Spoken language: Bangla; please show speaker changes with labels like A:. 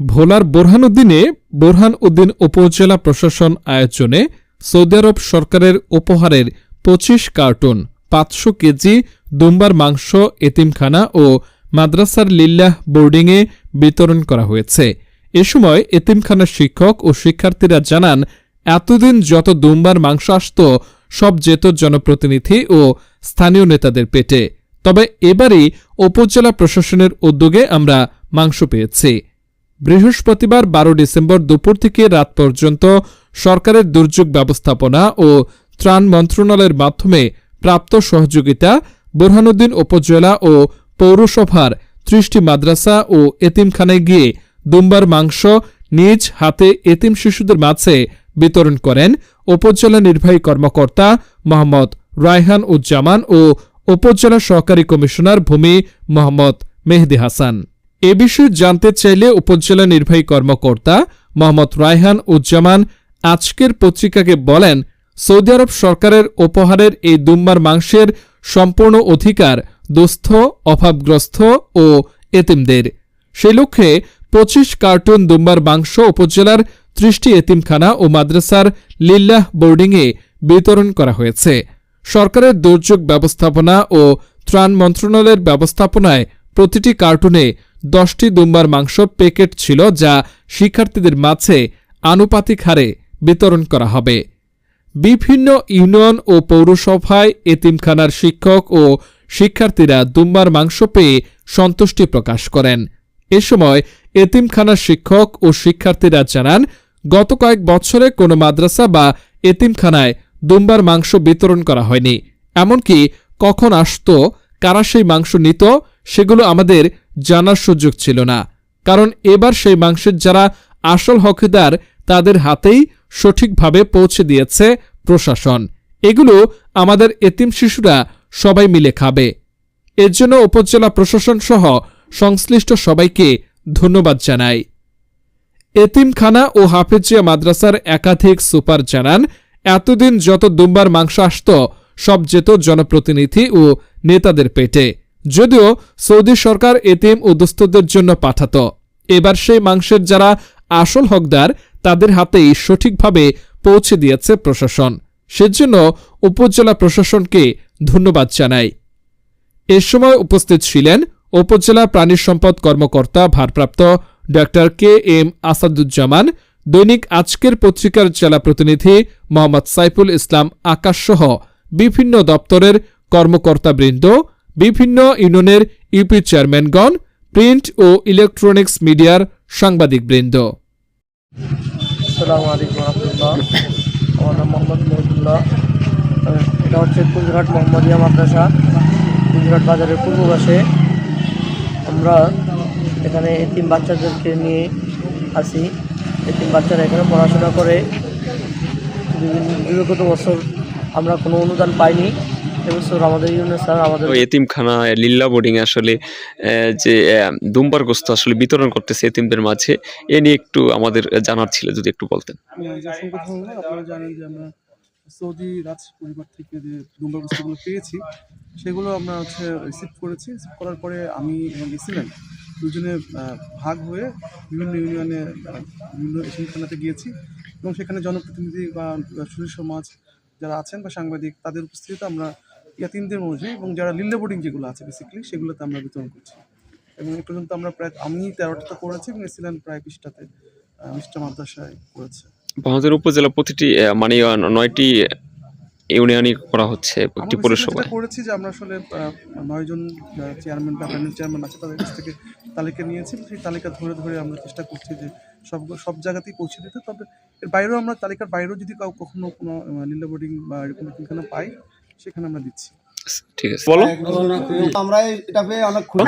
A: ভোলার বোরহানউদ্দিনে বোরহান উদ্দিন উপজেলা প্রশাসন আয়োজনে সৌদি আরব সরকারের উপহারের পঁচিশ কার্টুন, পাঁচশো কেজি দুম্বার মাংস, এতিমখানা ও মাদ্রাসার লিল্লাহ বোর্ডিংয়ে বিতরণ করা হয়েছে। এ সময় এতিমখানার শিক্ষক ও শিক্ষার্থীরা জানান, এতদিন যত দুম্বার মাংস আসত, সব যেত জনপ্রতিনিধি ও স্থানীয় নেতাদের পেটে। তবে এবারই উপজেলা প্রশাসনের উদ্যোগে আমরা মাংস পেয়েছি। বৃহস্পতিবার বারো ডিসেম্বর দুপুর থেকে রাত পর্যন্ত সরকারের দুর্যোগ ব্যবস্থাপনা ও ত্রাণ মন্ত্রণালয়ের মাধ্যমে প্রাপ্ত সহযোগিতা, বোরহানুদ্দিন উপজেলা ও পৌরসভার ত্রিশটি মাদ্রাসা ও এতিমখানায় গিয়ে দুম্বার মাংস নিজ হাতে এতিম শিশুদের মাঝে বিতরণ করেন উপজেলা নির্বাহী কর্মকর্তা মোহাম্মদ রায়হান উজ্জামান ও উপজেলা সহকারী কমিশনার ভূমি মোহাম্মদ মেহেদি হাসান। এ বিষয়ে জানতে চাইলে উপজেলা নির্বাহী কর্মকর্তা মোহাম্মদ রায়হান উজ্জামান আজকের পত্রিকাকে বলেন, সৌদি আরব সরকারের উপহারের এই দুম্বার মাংসের সম্পূর্ণ অধিকার দুস্থ, অভাবগ্রস্ত ও এতিমদের। সেই লক্ষ্যে পঁচিশ কার্টুন দুম্বার মাংস উপজেলার ত্রিশটি এতিমখানা ও মাদ্রাসার লিল্লাহ বোর্ডিংয়ে বিতরণ করা হয়েছে। সরকারের দুর্যোগ ব্যবস্থাপনা ও ত্রাণ মন্ত্রণালয়ের ব্যবস্থাপনায় প্রতিটি কার্টুনে দশটি দুম্বার মাংস প্যাকেট ছিল যা শিক্ষার্থীদের মাঝে আনুপাতিক হারে বিতরণ করা হবে। বিভিন্ন ইউনিয়ন ও পৌরসভায় এতিমখানার শিক্ষক ও শিক্ষার্থীরা দুম্বার মাংস পেয়ে সন্তুষ্টি প্রকাশ করেন। এ সময় এতিমখানার শিক্ষক ও শিক্ষার্থীরা জানান, গত কয়েক বছরে কোনো মাদ্রাসা বা এতিমখানায় দুম্বার মাংস বিতরণ করা হয়নি। এমনকি কখন আসত, কারা সেই মাংস নিত সেগুলো আমাদের জানার সুযোগ ছিল না। কারণ এবার সেই মাংসের যারা আসল হকদার, তাদের হাতেই সঠিকভাবে পৌঁছে দিয়েছে প্রশাসন। এগুলো আমাদের এতিম শিশুরা সবাই মিলে খাবে। এর জন্য উপজেলা প্রশাসন সহ সংশ্লিষ্ট সবাইকে ধন্যবাদ জানাই। এতিমখানা ও হাফেজিয়া মাদ্রাসার একাধিক সুপার জানান, এতদিন যত দুম্বার মাংস আসত, সব যেত জনপ্রতিনিধি ও নেতাদের পেটে। যদিও সৌদি সরকার এতিম ও দুস্থদের জন্য পাঠাত। এবার সেই মাংসের যারা আসল হকদার, তাদের হাতেই সঠিকভাবে পৌঁছে দিয়েছে প্রশাসন। সেজন্য উপজেলা প্রশাসনকে ধন্যবাদ জানাই। এ সময় উপস্থিত ছিলেন উপজেলা প্রাণী সম্পদ কর্মকর্তা ভারপ্রাপ্ত ড কে এম আসাদুজ্জামান, দৈনিক আজকের পত্রিকার জেলা প্রতিনিধি মোহাম্মদ সাইফুল ইসলাম আকাশসহ বিভিন্ন দপ্তরের কর্মকর্তাবৃন্দ বিভিন্ন ইউনিয়নের ইউপি চেয়ারম্যানগণ, প্রিন্ট ও ইলেকট্রনিক্স মিডিয়ার সাংবাদিকবৃন্দ।
B: আসসালামু আলাইকুম রহমতুল্লাহ। আমার নাম মোহাম্মদ মহিদুল্লাহ। এটা হচ্ছে কুঞ্জঘাট মোহাম্মদিয়া মাদ্রাসা। কুঞ্জঘাট বাজারের পূর্ব আমরা এখানে এতিম বাচ্চাদেরকে নিয়ে আসি। এতিম বাচ্চারা এখানে পড়াশোনা করে। বিগত বছর আমরা কোনো অনুদান পাইনি। এবছর আমাদের ইউনিয়ন স্যার আমাদের
C: ওই এতিমখানা লিল্লা বোর্ডিং আসলে যে আহ, দুম্বার গোস্ত আসলে বিতরণ করতেছে এতিমদের মাঝে এ নিয়ে একটু আমাদের জানার ছিল যদি একটু বলতেন।
D: আপনারা জানেন যে আমরা সৌদি রাজ পরিবার থেকে যে পেয়েছি সেগুলো আমরা হচ্ছে রিসিভ করেছি। রিসিভ করার পরে আমি এবং ইসিলেন দুজনে ভাগ হয়ে বিভিন্ন ইউনিয়নে বিভিন্ন এশিয়ানখানাতে গিয়েছি এবং সেখানে জনপ্রতিনিধি বা সুশীল সমাজ যারা আছেন বা সাংবাদিক তাদের উপস্থিতিতে আমরা ইয়াতিমদের মধ্যে এবং যারা লিল্লে বোর্ডিং যেগুলো আছে বেসিক্যালি সেগুলোতে আমরা বিতরণ করছি। এবং এ পর্যন্ত আমরা প্রায় আমি তেরোটাতে করেছি এবং ইসিলেন প্রায় বিশটাতে বিশটা মাদ্রাসায় করেছে।
C: আমাদের উপজেলা প্রতিটি মানে নয়টি ইউনিয়নই করা হচ্ছে একটি
D: যেটা করেছি যে আমরা আসলে নয়জন চেয়ারম্যান বা প্যানেল চেয়ারম্যান আছে তাদের কাছ থেকে তালিকা নিয়েছি। সেই তালিকা ধরে ধরে আমরা চেষ্টা করছি যে সব সব জায়গাতেই পৌঁছে দিতে। তবে এর বাইরেও আমরা তালিকার বাইরেও যদি কাউ কখনো কোনো লিল্লা বোর্ডিং বা এরকম পাই সেখানে আমরা দিচ্ছি।
C: ঠিক আছে। বলো।
E: আমরা এটা পেয়ে অনেক খুশি।